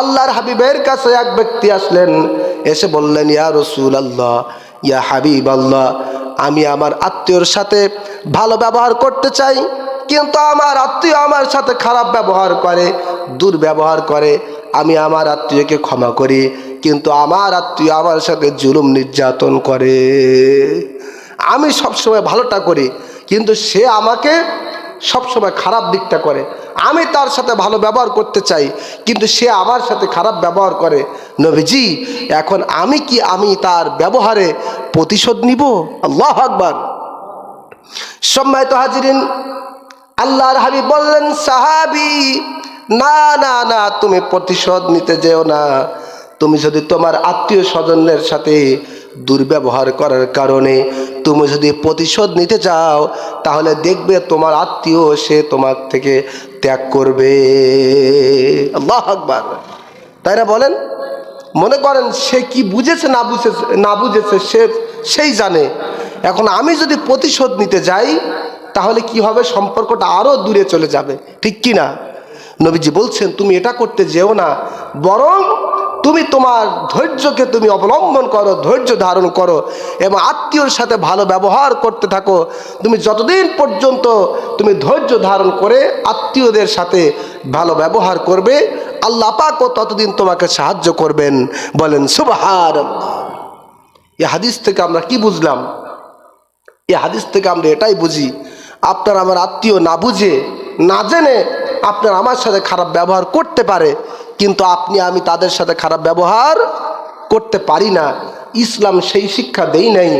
আল্লাহর হাবিবের কাছে এক ব্যক্তি আসলেন, এসে বললেন, ইয়া রসুল আল্লাহ ইয়া হাবিব আল্লাহ আমি আমার আত্মীয়র সাথে ভালো ব্যবহার করতে চাই, কিন্তু আমার আত্মীয় আমার সাথে খারাপ ব্যবহার করে, দুর্ব্যবহার করে। আমি আমার আত্মীয়কে ক্ষমা করি, কিন্তু আমার আত্মীয় আমার সাথে জুলুম নির্যাতন করে। আমি সবসময় ভালোটা করি, কিন্তু সে আমাকে সবসময় খারাপ দিকটা করে। আমি তার সাথে ভালো ব্যবহার করতে চাই, কিন্তু সে আমার সাথে খারাপ ব্যবহার করে। নবীজি, এখন আমি কি আমি তার ব্যবহারে প্রতিশোধ নিব? আল্লাহ আকবার। সম্মানিত হাজিরিন, আল্লাহর হাবিব বললেন, সাহাবি, না না না, তুমি প্রতিশোধ নিতে যেও না। তুমি যদি তোমার আত্মীয় স্বজনের সাথে দুর্ব্যবহার করার কারণে তুমি যদি প্রতিশোধ নিতে চাও, তাহলে দেখবে তোমার আত্মীয় সে তোমার থেকে ত্যাগ করবে। আল্লাহ তাই না বলেন? মনে করেন সে কি বুঝেছে, না বুঝেছে না বুঝেছে, সে, সেই জানে। এখন আমি যদি প্রতিশোধ নিতে যাই, তাহলে কি হবে? সম্পর্কটা আরও দূরে চলে যাবে। ঠিক কি না নবীজি বলছেন, তুমি এটা করতে যেও না, বরং তুমি তোমার ধৈর্যকে তুমি অবলম্বন করো, ধৈর্য ধারণ করো এবং আত্মীয়র সাথে ভালো ব্যবহার করতে থাকো। তুমি যতদিন পর্যন্ত তুমি ধৈর্য ধারণ করে আত্মীয়দের সাথে ভালো ব্যবহার করবে, আল্লাহ পাকও ততদিন তোমাকে সাহায্য করবেন। বলেন সুবাহার এ হাদিস থেকে আমরা কি বুঝলাম? এ হাদিস থেকে আমরা এটাই বুঝি, আপনার আমার আত্মীয় না বুঝে, না জেনে আপনার আমার সাথে খারাপ ব্যবহার করতে পারে কিন্তু আপনি, আমি তাদের সাথে খারাপ ব্যবহার করতে পারি না। ইসলাম সেই শিক্ষা দেই নাই,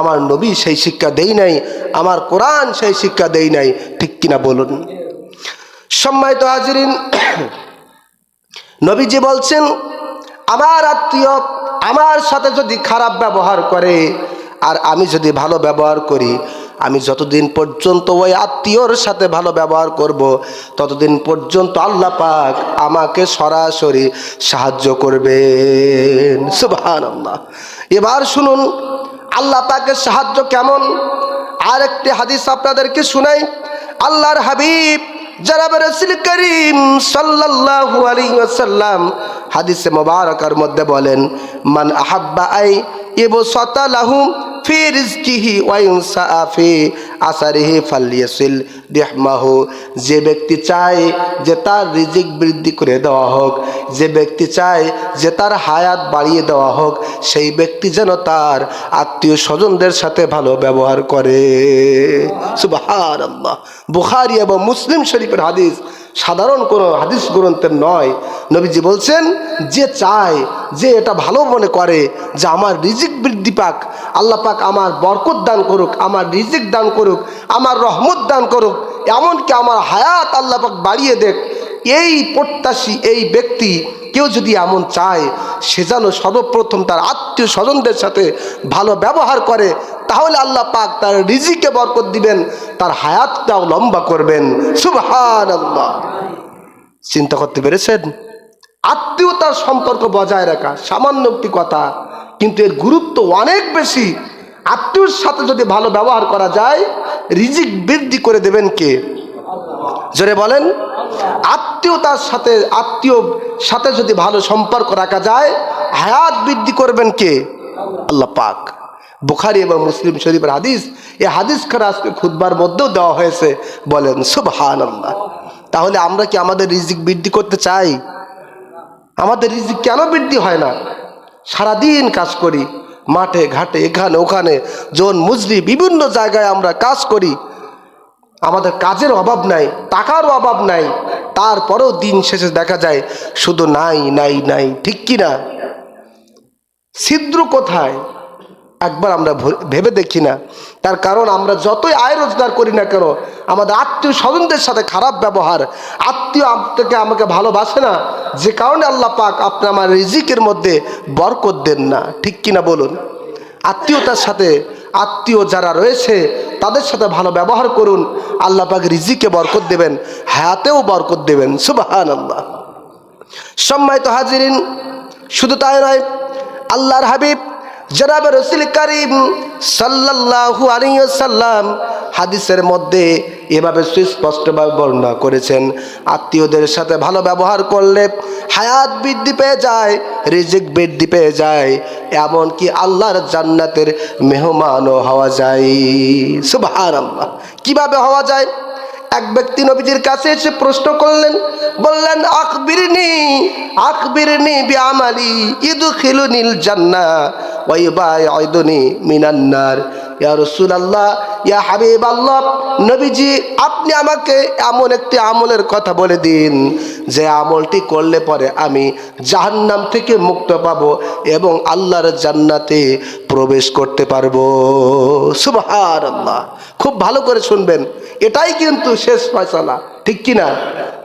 আমার নবী সেই শিক্ষা দেই নাই, আমার কোরআন সেই শিক্ষা দেই নাই। ঠিক কিনা বলুন? সম্মানিত হাজিরিন, নবীজি বলছেন, আমার আত্মীয় আমার সাথে যদি খারাপ ব্যবহার করে, আর আমি যদি ভালো ব্যবহার করি আমি যতদিন পর্যন্ত ওই আত্মীয়র সাথে ভালো ব্যবহার করব, ততদিন পর্যন্ত আল্লাহ পাক আমাকে সরাসরি সাহায্য করবেন। সুবহান এবার শুনুন, আল্লাহ পাকের সাহায্য কেমন? আর একটি হাদিস আপনাদেরকে শুনাই। আল্লাহর হাবিব করিম হাদিসে মোবারকার মধ্যে বলেন, মান আহাব্বা আই ইবু সাতালাহু fi rizqihi wa yunsa'a fi আসারিহি ফালিয়াসিল বিহমাহু যে ব্যক্তি চায় যে তার রিজিক বৃদ্ধি করে দেওয়া হোক, যে ব্যক্তি চায় যে তার হায়াত বাড়িয়ে দেওয়া হোক, সেই ব্যক্তি যেন তার আত্মীয় স্বজনদের সাথে ভালো ব্যবহার করে। সুবাহার আল্লাহ বুখারি এবং মুসলিম শরীফের হাদিস সাধারণ কোনো হাদিস গ্রন্থের নয়। নবীজি বলছেন, যে চায়, যে এটা ভালো মনে করে, যে আমার রিজিক বৃদ্ধি পাক, আল্লাহ পাক আমার বরকত দান করুক, আমার রিজিক দান করুক আমার রহমত দান করুক, এমনকি আমার হায়াত আল্লাহ পাক বাড়িয়ে দেখ। এই প্রত্যাশী, এই ব্যক্তি কেউ যদি এমন চায়, সে যেন সর্বপ্রথম তার আত্মীয় স্বজনদের সাথে ভালো ব্যবহার করে, তাহলে আল্লাহ পাক তার রিজিকে বরকত দিবেন, তার হায়াতটাও লম্বা করবেন। সুবহান আল্লাহ চিন্তা করতে পেরেছেন? আত্মীয়তার সম্পর্ক বজায় রাখা সামান্য একটি কথা, কিন্তু এর গুরুত্ব অনেক বেশি। আত্মীয়র সাথে যদি ভালো ব্যবহার করা যায়, রিজিক বৃদ্ধি করে দেবেন কে? জোরে বলেন। আত্মীয়তার সাথে, আত্মীয় সাথে যদি ভালো সম্পর্ক রাখা যায়, হায়াত বৃদ্ধি করবেন কে? আল্লাহ পাক। বুখারি এবং মুসলিম শরীফের হাদিস, এই হাদিস খানা আজকে খুদবার মধ্যেও দেওয়া হয়েছে। বলেন সুবহান আল্লাহ তাহলে আমরা কি আমাদের রিজিক বৃদ্ধি করতে চাই? আমাদের রিজিক কেন বৃদ্ধি হয় না? সারাদিন কাজ করি মাঠে, ঘাটে, এখানে, ওখানে, জোন, মুজরি, বিভিন্ন জায়গায় আমরা কাজ করি। আমাদের কাজের অভাব নাই টাকারও অভাব নাই, তারপরেও দিন শেষে দেখা যায় শুধু নাই নাই নাই, ঠিক কি না ছিদ্র কোথায়? একবার আমরা ভেবে দেখি না। তার কারণ আমরা যতই আয় রোজগার করি না কেন, আমাদের আত্মীয় স্বজনদের সাথে খারাপ ব্যবহার, আত্মীয় থেকে আমাকে ভালোবাসে না, যে কারণে আল্লাহ পাক আপনি আমার রিজিকের মধ্যে বরকত দেন না। ঠিক কিনা বলুন? আত্মীয়তার সাথে আত্মীয় যারা রয়েছে, তাদের সাথে ভালো ব্যবহার করুন, আল্লাহ পাক রিজিকে বরকত দেবেন, হায়াতেও বরকত দেবেন। সুবাহান আল্লাহ সম্মানিত হাজিরিন, শুধু তাই নয়, আল্লাহর হাবিব জনাব রসুল করিম সাল্লাল্লাহু আলাইহি সাল্লাম হাদিসের মধ্যে এভাবে সুস্পষ্টভাবে বর্ণনা করেছেন। আত্মীয়দের সাথে ভালো ব্যবহার করলে হায়াত বৃদ্ধি পেয়ে যায়, রিজিক বৃদ্ধি পেয়ে যায়, এমনকি আল্লাহর জান্নাতের মেহমানও হওয়া যায়। সুবহান আল্লাহ কীভাবে হওয়া যায়? এক ব্যক্তি নবীজির কাছে এসে প্রশ্ন করলেন, বললেন আকবিরনি আকবিরনি বিআমালি ইদখিলুনিল জান্নাহ ওয়া ইবাইদুনি মিনান্নার ইয়া রাসূলুল্লাহ, ইয়া হাবিবাল্লাহ, নবীজি, আপনি আমাকে এমন একটি আমলের কথা বলে দিন, যে আমলটি করলে পরে আমি জাহান্নাম থেকে মুক্ত পাব এবং আল্লাহর জান্নাতে প্রবেশ করতে পারব। সুবহানাল্লাহ। খুব ভালো করে শুনবেন। এটাই কিন্তু শেষ ফয়সালা। ঠিক কি না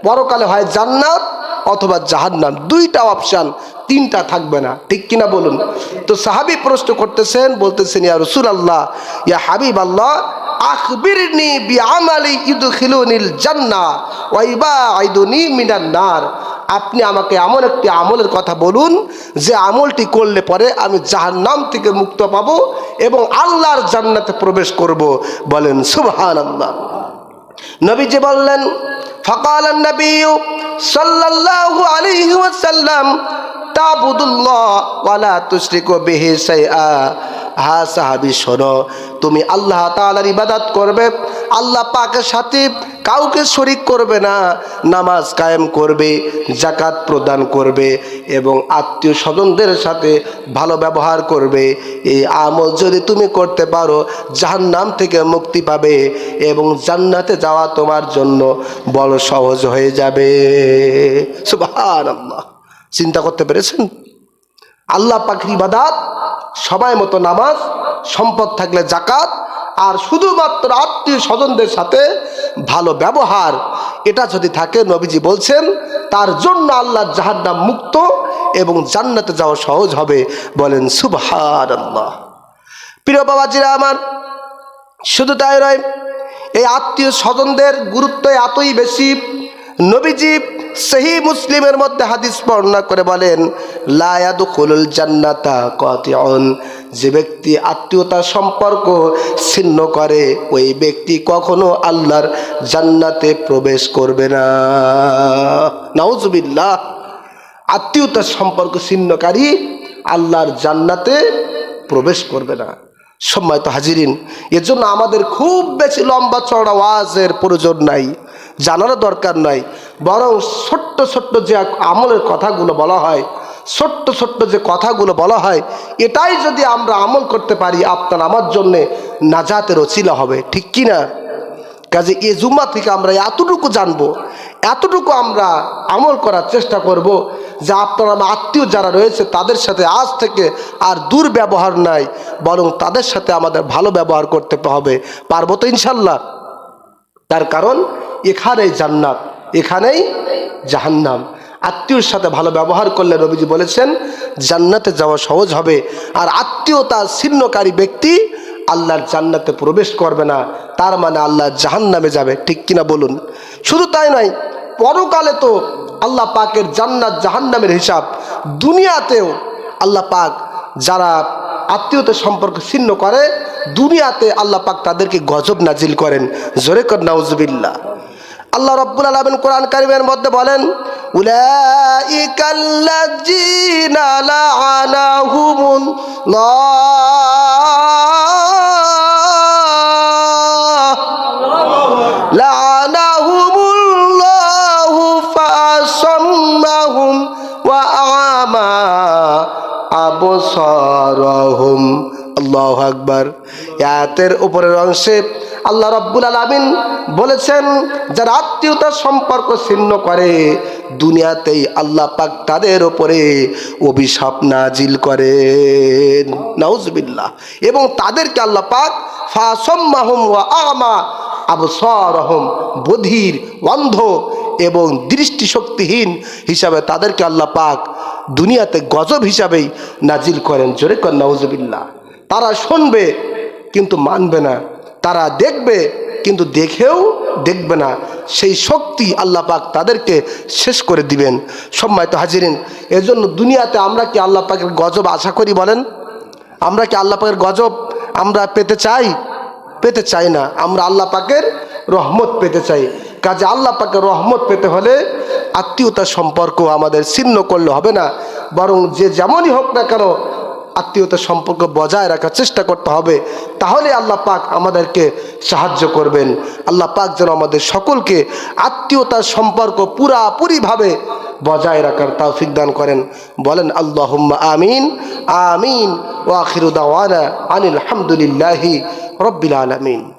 পরকালে হয় জান্নাত অথবা জাহান্নাম দুইটা অপশান তিনটা থাকবে না। ঠিক কিনা বলুন? তো সাহাবি প্রশ্ন করতেছেন, বলতেছেন, ইয়া রসুল আল্লাহ ইয়া হাবিব আল্লাহ আখবিরনি বি আমালি ইদখিলুনিল জান্নাহ ওয়া ইবাইদুনি মিনান নার। আপনি আমাকে এমন একটি আমলের কথা বলুন, যে আমলটি করলে পরে আমি জাহান্নাম থেকে মুক্ত পাব এবং আল্লাহর জান্নাতে প্রবেশ করব। বলেন, সুবহানাল্লাহ। নবীজি বললেন ফকাল নবী সাল্লাল্লাহু আলাইহি ওয়াসাল্লাম তাবুদুল্লাহ ওয়ালা তুশরিকু বিহি শাইআ। হা সাহাবী, শোনো, তুমি আল্লাহ তাআলার ইবাদত করবে, আল্লাহ পাকের সাথে কাউকে শরিক করবে না, নামাজ কায়েম করবে জাকাত প্রদান করবে এবং আত্মীয় স্বজনদের সাথে ভালো ব্যবহার করবে। এই আমল যদি তুমি করতে পারো, জাহান্নাম থেকে মুক্তি পাবে এবং জান্নাতে যাওয়া তোমার জন্য বড় সহজ হয়ে যাবে। সুবহানাল্লাহ। চিন্তা করতে পেরেছেন? আল্লাহ পাখির ইবাদাত, সবাই মতো নামাজ, সম্পদ থাকলে জাকাত আর শুধুমাত্র আত্মীয় স্বজনদের সাথে ভালো ব্যবহার, এটা যদি থাকে, নবীজি বলছেন, তার জন্য আল্লাহ জাহান্নাম মুক্ত এবং জান্নাতে যাওয়া সহজ হবে। বলেন সুবহান আল্লাহ প্রিয় বাবাজিরা আমার, শুধু তাই নয়, এই আত্মীয় স্বজনদের গুরুত্ব এতই বেশি, নবীজি সেই মুসলিমের মধ্যে হাদিস বর্ণনা করে বলেন লায়াদু খুলুল জান্নাতা কতিউন যে ব্যক্তি আত্মীয়তার সম্পর্ক ছিন্ন করে, ওই ব্যক্তি কখনো আল্লাহর জান্নাতে প্রবেশ করবে না। নাউজুবিল্লাহ। আত্মীয়তার সম্পর্ক ছিন্নকারী আল্লাহর জান্নাতে প্রবেশ করবে না। সম্মানিত হাজিরিন এর জন্য আমাদের খুব বেশি লম্বা চড়া ওয়াজের প্রয়োজন নাই। জানারও দরকার নাই। বরং ছোট্ট ছোট্ট যে আমলের কথাগুলো বলা হয়, ছোট্ট ছোট্ট যে কথাগুলো বলা হয়, এটাই যদি আমরা আমল করতে পারি, আপনার আমার জন্যে নাজাতের অচিলা হবে। ঠিক কি না? কাজে এ জুম্মা থেকে আমরা এতটুকু জানব, এতটুকু আমরা আমল করার চেষ্টা করব যে আপনার আমার আত্মীয় যারা রয়েছে, তাদের সাথে আজ থেকে আর দুর্ব্যবহার নাই, বরং তাদের সাথে আমাদের ভালো ব্যবহার করতে হবে। পারব তো ইনশাল্লাহ। তার কারণ এখানেই জান্নাত, এখানেই জাহান্নাম। আত্মীয়র সাথে ভালো ব্যবহার করলে রবিজি বলেছেন, জান্নাতে যাওয়া সহজ হবে। আর আত্মীয়তা ছিন্নকারী ব্যক্তি আল্লাহর জান্নাতে প্রবেশ করবে না, তার মানে আল্লাহ জাহান্নামে যাবে। ঠিক কিনা বলুন? শুধু তাই নয়, পরকালে তো আল্লাহ পাকের জান্নাত জাহান্নামের হিসাব, দুনিয়াতেও আল্লাহ পাক যারা আত্মীয়তার সম্পর্ক ছিন্ন করে, দুনিয়াতে আল্লাহ পাক তাদেরকে গজব নাজিল করেন। জোরে কর, নাউজুবিল্লাহ। আল্লাহ রব্বুল আলমিন কোরআন কারিমের মধ্যে বলেন আবসারহুম। আল্লাহু আকবার। আয়াতের উপরের অংশে আল্লাহ রব্বুল আলামিন বলেছেন, যারা আত্মীয়তার সম্পর্ক ছিন্ন করে, দুনিয়াতেই আল্লাহ পাক তাদের ওপরে অভিশাপ নাজিল করেন। নাউজবিল্লাহ। এবং তাদেরকে আল্লাহ পাক ফাসম্মাহুম ওয়া আমা আবসারহুম, বধির, অন্ধ এবং দৃষ্টিশক্তিহীন হিসাবে তাদেরকে আল্লাহ পাক দুনিয়াতে গজব হিসাবেই নাজিল করেন। জোরে কর, নাউজবিল্লাহ। তারা শুনবে কিন্তু মানবে না। তারা দেখবে, কিন্তু দেখেও দেখবে না। সেই শক্তি আল্লাহ পাক তাদেরকে শেষ করে দিবেন। সম্মানিত হাজিরিন, এজন্য দুনিয়াতে আমরা কি আল্লাহ পাকের গজব আশা করি বলেন? আমরা কি আল্লাহ পাকের গজব আমরা পেতে চাই? পেতে চাই না। আমরা আল্লাহ পাকের রহমত পেতে চাই। কাজে আল্লাহ পাকে রহমত পেতে হলে আত্মীয়তার সম্পর্ক আমাদের ছিন্ন করলে হবে না। বরং যে যেমনই হোক না কেন আত্মীয়তার সম্পর্ক বজায় রাখার চেষ্টা করতে হবে, তাহলে আল্লাহ পাক আমাদেরকে সাহায্য করবেন। আল্লাহ পাক যেন আমাদের সকলকে আত্মীয়তার সম্পর্ক পুরাপুরিভাবে বজায় রাখার তৌফিক দান করেন। বলেন আল্লাহ আমিন আমিন ওয়াখিরুদাওয়ানা আনিল হামদুলিল্লাহি রব্বিল আলমিন।